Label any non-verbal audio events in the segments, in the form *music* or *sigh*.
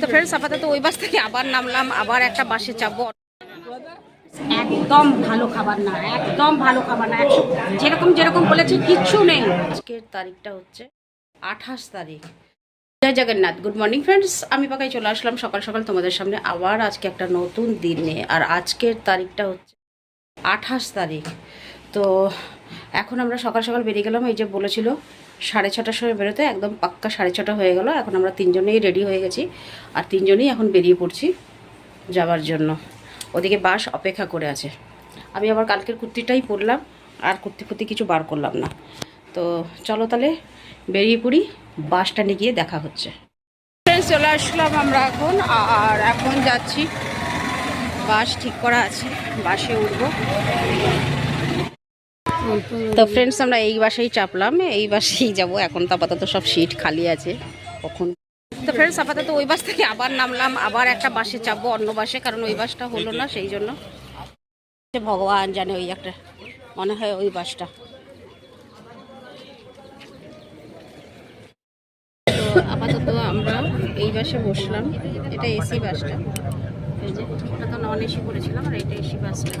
তো ফ্রেন্ডস আপাতত ওই বাস থেকে আবার নামলাম, আবার একটা বাসে চাপবো। একদম ভালো খাবার না, একদম ভালো খাবার না যেরকম যেরকম বলেছি, কিচ্ছু নেই। আজকের তারিখটা হচ্ছে আঠাশ তারিখ। Jai Jagannath. Good morning friends আমি পাকাই চলে আসলাম সকাল সকাল তোমাদের সামনে। আবার আজকে একটা নতুন দিন নিয়ে আর আজকের তারিখটা হচ্ছে আঠাশ তারিখ। তো এখন আমরা সকাল সকাল বেরিয়ে গেলাম, এই যে বলেছিল সাড়ে ছটার সময় বেরোতে একদম পাক্কা সাড়ে ছটা হয়ে গেল। এখন আমরা তিনজনেই রেডি হয়ে গেছি আর তিনজনেই এখন বেরিয়ে পড়ছি যাওয়ার জন্য। ওদিকে বাস অপেক্ষা করে আছে। আমি আবার কালকের কুর্তিটাই পরলাম আর কুর্তি ফুর্তি কিছু বার করলাম না। তো চলো তাহলে বেরিয়ে পড়ি বাসটা নিয়ে গিয়ে দেখা হচ্ছে। চলে আসলাম আমরা এখন। আর এখন যাচ্ছি। বাস ঠিক করা আছে। বাসে উঠবো। তো ফ্রেন্ডস আমরা এই বাসেই চাপলাম, এই বাসেই যাব। এখন তো আপাতত সব সিট খালি আছে। কখন? তো ফ্রেন্ডস আপাতত ওই বাস থেকে আবার নামলাম, আবার একটা বাসে চাপবো, অন্য বাসে, কারণ ওই বাসটা হলো না, সেই জন্য। ভগবান জানে ওই একটা, মনে হয় ওই বাসটা। আপাতত আমরা এই বাসে বসলাম, এটা এসি বাসটা। এই যে তো নন এসি করেছিলাম আর এটা এসি বাসটা।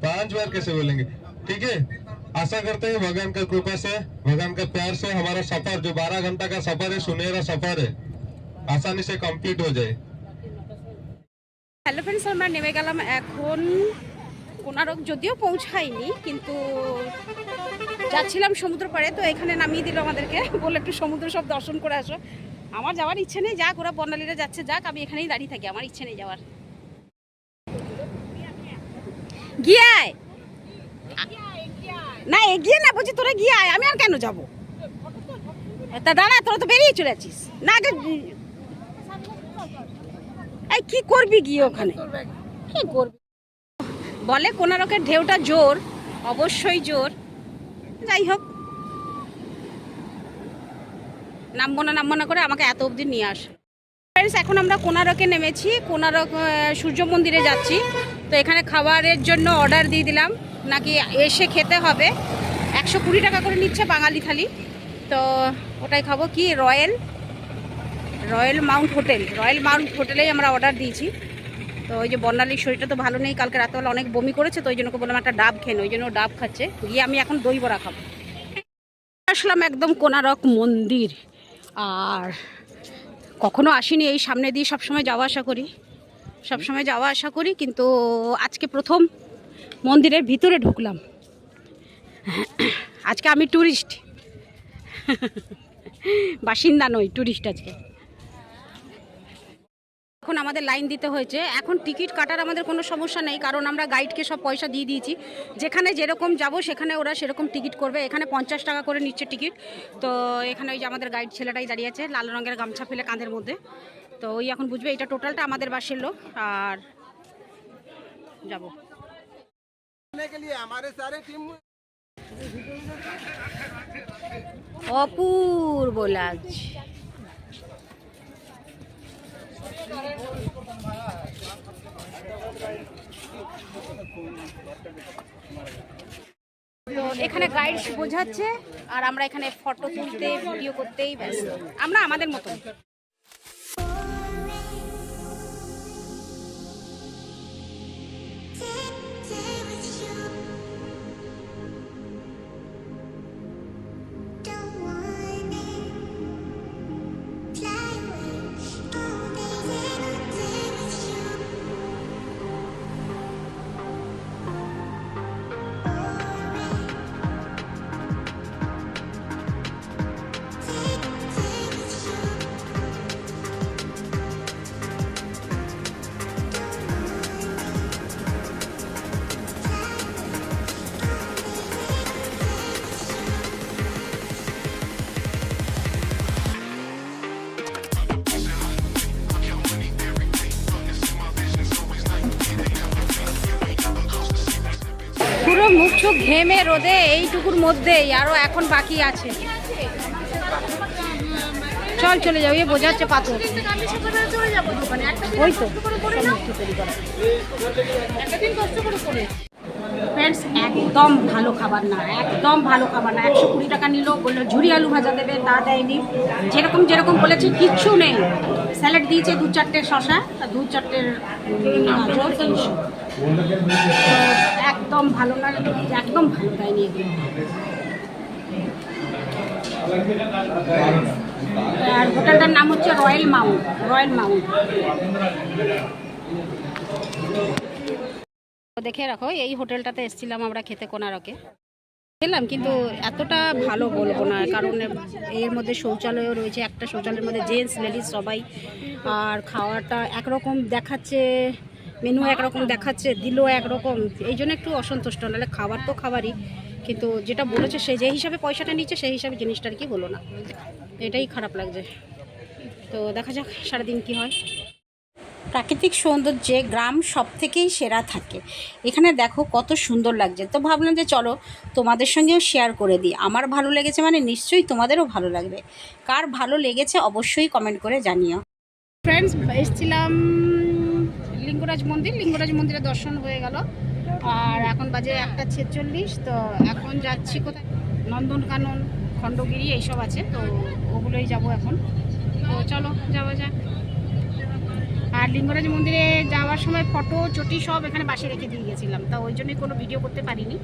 पांच बार कैसे बोलेंगे ठीक है आशा करते हैं भगवान का कृपा से भगवान का प्यार से हमारा सफर जो 12 घंटा का सफर है सुनहरा सफर है आसानी से कंप्लीट हो जाए হ্যালো ফ্রেন্ডস আমরা নেমে গেলাম এখন কোনারক যদিও পৌঁছাইনি কিন্তু যাচ্ছিলাম সমুদ্র পাড়ে তো এখানে নামিয়ে দিল আমাদেরকে বলে একটু সমুদ্র সব দর্শন করে আসো আমার যাওয়ার ইচ্ছে নেই যাক ওরা বর্ণালীরা যাচ্ছে যাক আমি এখানেই দাঁড়িয়ে থাকি আমার ইচ্ছে নেই যাওয়ার গিয়ে আয়। না এগিয়ে না বলছি তোরা গিয়ে আয় আমি আর কেন যাব? তা দাঁড়া তোরা তো বেরিয়ে চলে যাচ্ছিস। না আগে এই কি করবি গিয়ে ওখানে? কি করবি? বলে কোনারকের ঢেউটা জোর অবশ্যই জোর। যাই হোক। নামবো না নামবো না করে আমাকে এত অবধি নিয়ে আস। এখন আমরা কোনারকে নেমেছি কোনারক সূর্য মন্দিরে যাচ্ছি। তো এখানে খাবারের জন্য অর্ডার দিয়ে দিলাম। নাকি এসে খেতে হবে। একশো কুড়ি টাকা করে নিচ্ছে বাঙালি থালি। তো ওটাই খাব। কি? Royal. Royal mount hotel. Royal mount হোটেলেই আমরা অর্ডার দিয়েছি। তো ওই যে বর্ণালীর শরীরটা তো ভালো নেই। কালকে রাতেবেলা অনেক বমি করেছে, তো ওই জন্য বললাম একটা ডাব খেন ওই জন্য ডাব খাচ্ছে। গিয়ে আমি এখন দই বড়া খাব। আসলাম একদম কোনারক মন্দির। আর কখনো আসিনি এই সামনে দিয়ে। সবসময় যাওয়া আসা করি। সবসময় যাওয়া আসা করি, কিন্তু আজকে প্রথম মন্দিরের ভিতরে ঢুকলাম। আজকে আমি ট্যুরিস্ট বাসিন্দা নই ট্যুরিস্ট আজকে। এখন আমাদের লাইন দিতে হয়েছে। এখন টিকিট কাটার আমাদের কোনো সমস্যা নেই, কারণ আমরা গাইডকে সব পয়সা দিয়ে দিয়েছি। যেখানে যেরকম যাব, সেখানে ওরা সেরকম টিকিট করবে। এখানে পঞ্চাশ টাকা করে নিচ্ছে টিকিট। তো এখানে ওই যে আমাদের গাইড ছেলেটাই দাঁড়িয়ে আছে, লাল রঙের গামছা ফেলে কাঁধের মধ্যে। তো ওই এখন বুঝবে, এটা টোটালটা আমাদের বাসের লোক, আর যাব। অপূর্ব লাগছে। তো এখানে গাইড বোঝাচ্ছে, আর আমরা এখানে ফটো তুলতে ভিডিও করতেই ব্যস্ত। আমরা আমাদের মতো মতন একটু ঘেমে রোদে এইটুকুর মধ্যেই, আরও এখন বাকি আছে। চল চলে যাও, এ বোঝাচ্ছে পাথর। ওই তো। ফ্রেন্ডস একদম ভালো খাবার না, একদম ভালো খাবার না। একশো কুড়ি টাকা নিল, বলল ঝুরি আলু ভাজা দেবে, তা দেয়নি। যেরকম যেরকম বলেছে, কিচ্ছু নেই। স্যালাড দিয়েছে দু চারটে শশা দু চারটে একদম ভালো না, একদম ভালো দেয়নি আর হোটেলটার নাম হচ্ছে রয়্যাল মাউন্ট রয়্যাল মাউন্ট। দেখে রাখো, এই হোটেলটাতে এসেছিলাম আমরা খেতে কোনারকে। খেলাম, কিন্তু এতটা ভালো বলব না। কারণ এর মধ্যে শৌচালয়ও রয়েছে, একটা শৌচালয়ের মধ্যে জেন্টস, লেডিস সবাই। আর খাওয়াটা একরকম দেখাচ্ছে, মেনু একরকম দেখাচ্ছে, দিলও একরকম। এই জন্য একটু অসন্তুষ্ট, নাহলে খাবার তো খাবারই। কিন্তু যেটা বলেছে, সে যে হিসাবে পয়সাটা নিচ্ছে, সেই হিসাবে জিনিসটা আর কি বলো না। এটাই খারাপ লাগছে। তো দেখা যাক সারাদিন কি হয়। প্রাকৃতিক সৌন্দর্যে গ্রাম সব থেকেই সেরা থাকে। এখানে দেখো কত সুন্দর লাগছে। তো ভাবলাম যে চলো তোমাদের সঙ্গেও শেয়ার করে দিই। আমার ভালো লেগেছে মানে নিশ্চয়ই তোমাদেরও ভালো লাগবে। কার ভালো লেগেছে অবশ্যই কমেন্ট করে জানিও। ফ্রেন্ডস এসেছিলাম লিঙ্গরাজ মন্দির। লিঙ্গরাজ মন্দিরে দর্শন হয়ে গেল। আর এখন বাজে একটা ছেচল্লিশ, তো এখন যাচ্ছি কোথায়? নন্দনকানন, খণ্ডগিরি, এইসব আছে। তো ওগুলোই যাব এখন। তো চলো, যাওয়া যাক। আর লিঙ্গরাজ মন্দিরে যাওয়ার সময় ফটো চটি সব এখানে বাসে রেখে দিয়ে গেছিলাম। তা ওই জন্যই কোনো ভিডিও করতে পারিনি।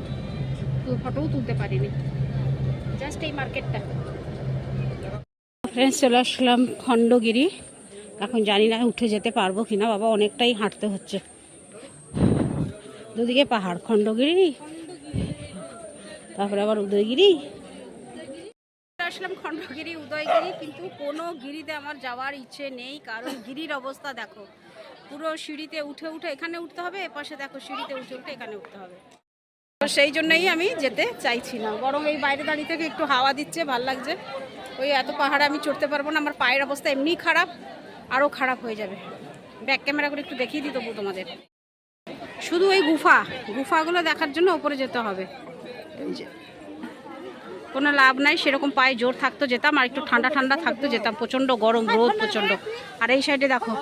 ফটোও তুলতে পারিনি। জাস্ট এই মার্কেটটা ফ্রেন্ডস চলে আসলাম খণ্ডগিরি। এখন জানি না উঠে যেতে পারব কিনা। বাবা, অনেকটাই হাঁটতে হচ্ছে। দুদিকে পাহাড়, খণ্ডগিরি। তারপরে আবার উদয়গিরি। আসলাম খণ্ডগিরি, উদয়গিরি, কিন্তু কোনো গিরিতে আমার যাওয়ার ইচ্ছে নেই, কারণ গিরির অবস্থা দেখো। পুরো সিঁড়িতে উঠে উঠে এখানে উঠতে হবে, এপাশে দেখো সিঁড়িতে উঠে উঠে এখানে উঠতে হবে। তো সেই জন্যই আমি যেতে চাইছি না বরং এই বাইরে দাঁড়িয়ে থেকে একটু হাওয়া দিচ্ছে, ভালো লাগছে। ওই এত পাহাড়ে আমি চড়তে পারব না, আমার পায়ের অবস্থা এমনিই খারাপ, আরও খারাপ হয়ে যাবে। ব্যাক ক্যামেরা করে একটু দেখিয়ে দিই তবু তোমাদের। শুধু ওই গুফা, গুফাগুলো দেখার জন্য ওপরে যেতে হবে। কোনো লাভ নাই, সেরকম পায়ে জোর থাকতো যেতাম আর একটু ঠান্ডা ঠান্ডা থাকতো যেতাম, প্রচণ্ড গরম, রোদ প্রচণ্ড। আর এই সাইডে দেখো,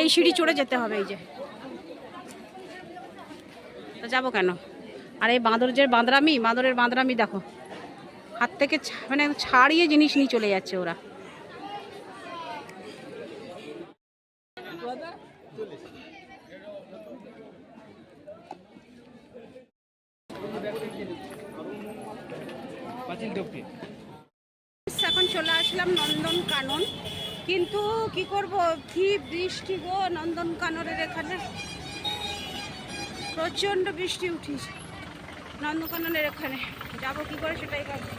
এই সিঁড়ি চড়ে যেতে হবে এই যে। যাব কেন? আর এই বাঁদর যে বাঁদরামি, বাঁদরের বাঁদরামি দেখো, হাত থেকে মানে ছাড়িয়ে জিনিস নিয়ে চলে যাচ্ছে ওরা এখন চলে আসলাম নন্দন কানন কিন্তু কি করব কি বৃষ্টি গো, নন্দন কাননের এখানে। প্রচণ্ড বৃষ্টি উঠিছে নন্দনকাননের এখানে। যাব কি করে সেটাই ভাবছি।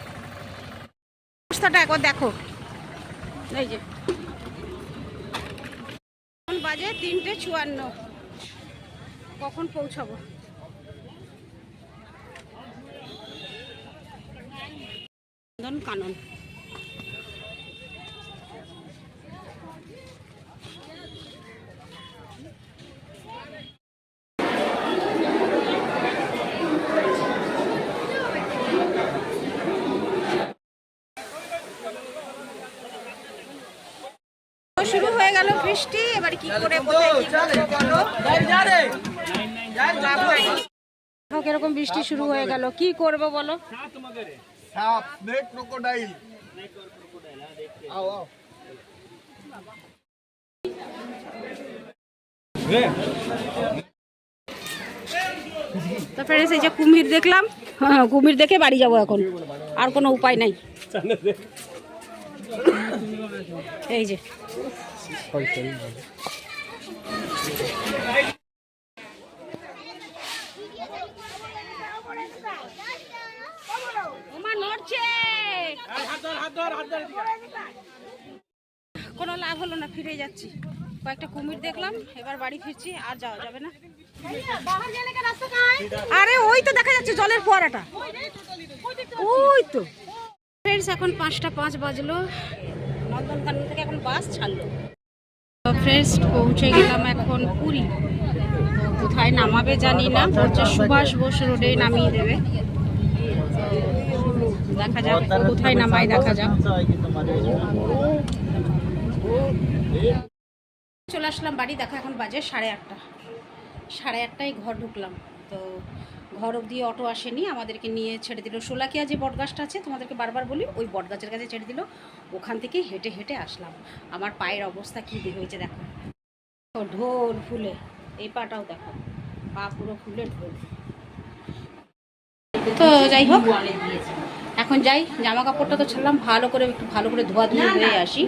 অবস্থাটা একবার দেখো। এই যে। এখন বাজে তিনটে চুয়ান্ন। কখন পৌঁছাবো? নন্দন কানন শুরু হয়ে গেল পারি কি করে এরকম বৃষ্টি শুরু হয়ে গেল। কি করব বলো? তো ফ্রেন্ডস এই যে কুমির দেখলাম। হ্যাঁ, হ্যাঁ কুমির দেখে বাড়ি যাব এখন। আর কোনো উপায় নাই। এই যে। কোনো লাভ হলো না, ফিরে যাচ্ছি। কয়েকটা কুমির দেখলাম, এবার বাড়ি ফিরছি, আর যাওয়া যাবে না। আরে, ওই তো দেখা যাচ্ছে জলের ফোয়ারাটা। ওই তো। ফ্রেন্ডস এখন পাঁচটা পাঁচ বাজলো। নন্দনকানন থেকে এখন বাস ছাড়লো। ফ্রেন্ডস পৌঁছে গেলাম এখন পুরী। কোথায় নামাবে জানি না বলছে সুভাষ বোস রোডে নামিয়ে দেবে। দেখা যাক কোথায় নামাই দেখা যাক। চলে আসলাম বাড়ি, দেখো এখন বাজে সাড়ে আটটা। সাড়ে আটটায় ঘর ঢুকলাম, তো ঘর অবধি অটো আসেনি আমাদেরকে নিয়ে ছেড়ে দিল। সোলাকিয়া যে বটগাছটা আছে তোমাদেরকে বারবার বলি ওই বটগাছের কাছে ছেড়ে দিল। ওখান থেকে হেঁটে হেঁটে আসলাম। আমার পায়ের অবস্থা কী হয়েছে দেখো। ঢোল ফুলে এই পাটাও দেখো। পা পুরো ফুলে ঢোল। তো যাই হোক এখন যাই জামা কাপড়টা তো ছাড়লাম ভালো করে একটু ভালো করে ধোয়া ধুয়ে হয়ে আসি।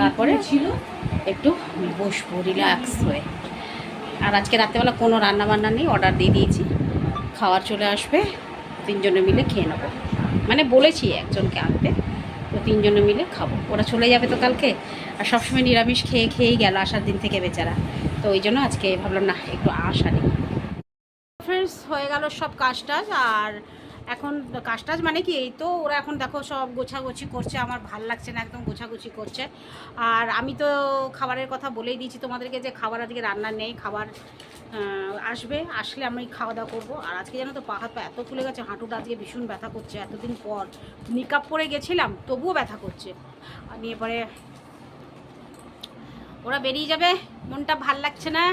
তারপরে ছিল। একটু বসবো রিল্যাক্স হয়ে। আর আজকে রাত্রেবেলা কোনো রান্না বান্না নেই অর্ডার দিয়ে দিয়েছি। খাওয়ার চলে আসবে, তিনজনে মিলে খেয়ে নেব। মানে বলেছি একজনকে আনতে, তো তিনজনে মিলে খাব। ওরা চলে যাবে তো কালকে। আর সবসময় নিরামিষ খেয়ে খেয়েই গেল আসার দিন থেকে বেচারা। তো ওই জন্য আজকে ভাবলাম, না, একটু আশা নেই। ফ্রেন্ডস হয়ে গেল সব কাজ টাজ আর এখন কাজ টাজ মানে কি, এই তো ওরা এখন দেখো সব গোছাগুছি করছে, আমার ভালো লাগছে না, একদম গোছাগুছি করছে। আর আমি তো খাবারের কথা বলেই দিয়েছি তোমাদেরকে যে খাবার আজকে রান্না নেই, খাবার আসবে, আসলে আমি খাওয়া দাওয়া করব। আর আজকে জানো তো পা হাত পা এত ফুলে গেছে, হাঁটুটা আজকে ভীষণ ব্যথা করছে, এতদিন পর নিকাপ পরে গেছিলাম, তবুও ব্যথা করছে। আর নিয়ে পরে ওরা বেরিয়ে যাবে, মনটা ভালো লাগছে না,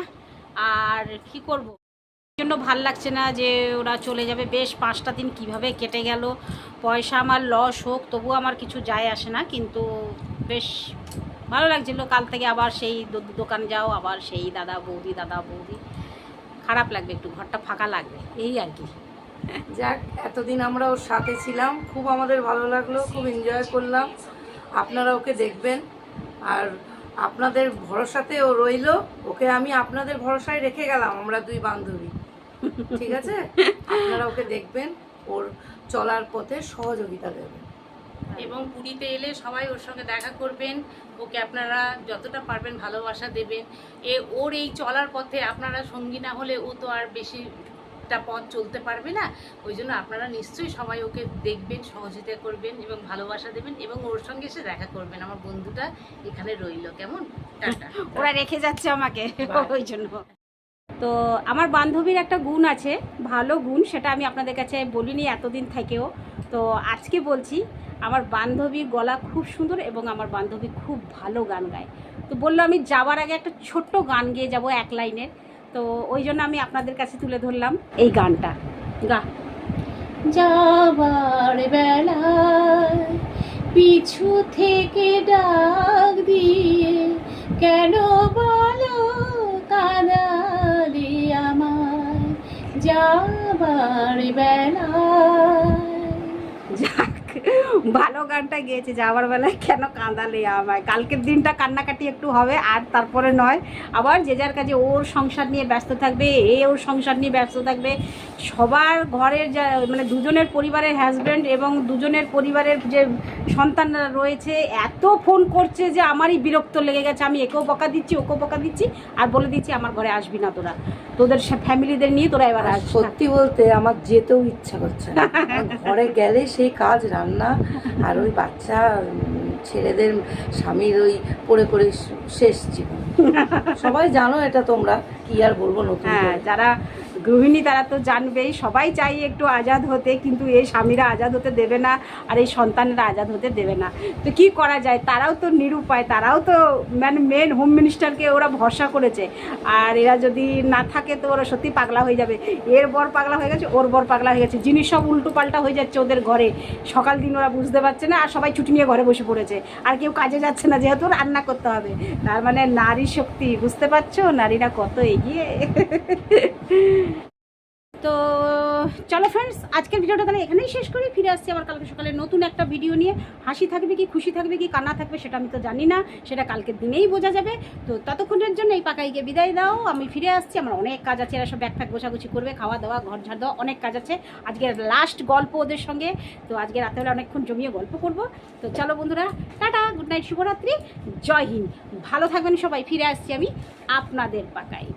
আর কি করব? জন্য ভালো লাগছে না যে ওরা চলে যাবে। বেশ পাঁচটা দিন কীভাবে কেটে গেল, পয়সা আমার লস হোক তবু আমার কিছু যায় আসে না, কিন্তু বেশ ভালো লাগছিল। কাল থেকে আবার সেই দোকান যাও, আবার সেই দাদা, বৌদি দাদা, বৌদি। খারাপ লাগবে একটু, ঘরটা ফাঁকা লাগবে, এই আর কি। যাক, এতদিন আমরা ওর সাথে ছিলাম, খুব আমাদের ভালো লাগল, খুব এনজয় করলাম। আপনারা ওকে দেখবেন, আর আপনাদের ভরসাতে ও রইল, ওকে আমি আপনাদের ভরসায় রেখে গেলাম, আমরা দুই বান্ধবী। ঠিক আছে? আপনারা ওকে দেখবেন ওর চলার পথে সহযোগিতা দেবেন। এবং পুরীতে এলে সবাই ওর সঙ্গে দেখা করবেন ওকে আপনারা যতটা পারবেন ভালোবাসা দেবেন। এ ওর এই চলার পথে আপনারা সঙ্গী না হলে ও তো আর বেশিটা পথ চলতে পারবে না। ওই জন্য আপনারা নিশ্চয়ই সবাই ওকে দেখবেন সহযোগিতা করবেন এবং ভালোবাসা দেবেন এবং ওর সঙ্গে এসে দেখা করবেন। আমার বন্ধুটা এখানে রইল। কেমন? টাটা। ওরা রেখে যাচ্ছে আমাকে। ওই জন্য। তো আমার বান্ধবীর একটা গুণ আছে, ভালো গুণ, সেটা আমি আপনাদের কাছে বলিনি এতদিন থেকেও। তো আজকে বলছি, আমার বান্ধবীর গলা খুব সুন্দর এবং আমার বান্ধবী খুব ভালো গান গায়। তো বলল আমি যাওয়ার আগে একটা ছোট্ট গান গেয়ে যাব এক লাইনের। তো ওই জন্য আমি আপনাদের কাছে তুলে ধরলাম এই গানটা। গা। যাবার বেলায় পিছু থেকে ডাক দিয়ে, কেন যাবার বেলায় যাক ভালো গানটা গেয়েছে যাওয়ার বেলায় কেন কাঁদালে আমায়? কালকের দিনটা কান্নাকাটি একটু হবে আর তারপরে নয়। আবার যে যার কাজে ওর সংসার নিয়ে ব্যস্ত থাকবে এ ওর সংসার নিয়ে ব্যস্ত থাকবে সবার ঘরের যা মানে দুজনের পরিবারের হাজব্যান্ড এবং দুজনের পরিবারের যে সন্তানরা রয়েছে এত ফোন করছে যে আমারই বিরক্ত লেগে গেছে। আমি একেও বকা দিচ্ছি ওকেও বকা দিচ্ছি আর বলে দিচ্ছি আমার ঘরে আসবি না তোরা। তোদের ফ্যামিলিদের নিয়ে তোরা এবার আস সত্যি বলতে আমার যেতেও ইচ্ছা করছে না। ঘরে গেলে সেই কাজ রান্না আর ওই বাচ্চা ছেলেদের স্বামীর ওই পড়ে করে শেষ জীবন। *laughs* সবাই জানো এটা তোমরা কি আর বলব নতুন হ্যাঁ যারা গৃহিণী তারা তো জানবেই, সবাই চাই একটু আজাদ হতে, কিন্তু এই স্বামীরা আজাদ হতে দেবে না আর এই সন্তানরা আজাদ হতে দেবে না। তো কি করা যায়? তারাও তো নিরুপায়, তারাও তো মানে মেন হোম মিনিস্টারকে ওরা ভরসা করেছে। আর এরা যদি না থাকে তো ওরা সত্যি পাগলা হয়ে যাবে। এর বর পাগলা হয়ে গেছে, ওর বর পাগলা হয়ে গেছে। জিনিস সব উল্টো পাল্টা হয়ে যাচ্ছে ওদের ঘরে। সকাল দিন ওরা বুঝতে পারছে না, আর সবাই ছুটি নিয়ে ঘরে বসে পড়েছে। আর কেউ কাজে যাচ্ছে না, যেহেতু রান্না করতে হবে। তার মানে নারী শক্তি, বুঝতে পারছ? নারীরা কত এগিয়ে। চলো ফ্রেন্ডস আজকের ভিডিওটা তাহলে এখানেই শেষ করি। ফিরে আসছি আবার কালকে সকালে নতুন একটা ভিডিও নিয়ে। হাসি থাকবে কি, খুশি থাকবে কি, কান্না থাকবে সেটা আমি তো জানি না, সেটা কালকের দিনেই বোঝা যাবে। তো ততক্ষণের জন্য এই পাকাইকে বিদায় দাও। আমি ফিরে আসছি, আমার অনেক কাজ আছে, এরা সব ব্যাগ ফ্যাগ গোছাগুছি করবে, খাওয়া দাওয়া, ঘর ঝাড় দেওয়া, অনেক কাজ আছে। আজকের লাস্ট গল্প ওদের সঙ্গে। তো আজকে রাতেবেলা অনেকক্ষণ জমিয়ে গল্প করব। তো চলো বন্ধুরা, টাটা গুড নাইট শুভরাত্রি, জয় হিন্দ। ভালো থাকবেন সবাই, ফিরে আসছি আমি আপনাদের পাকাই।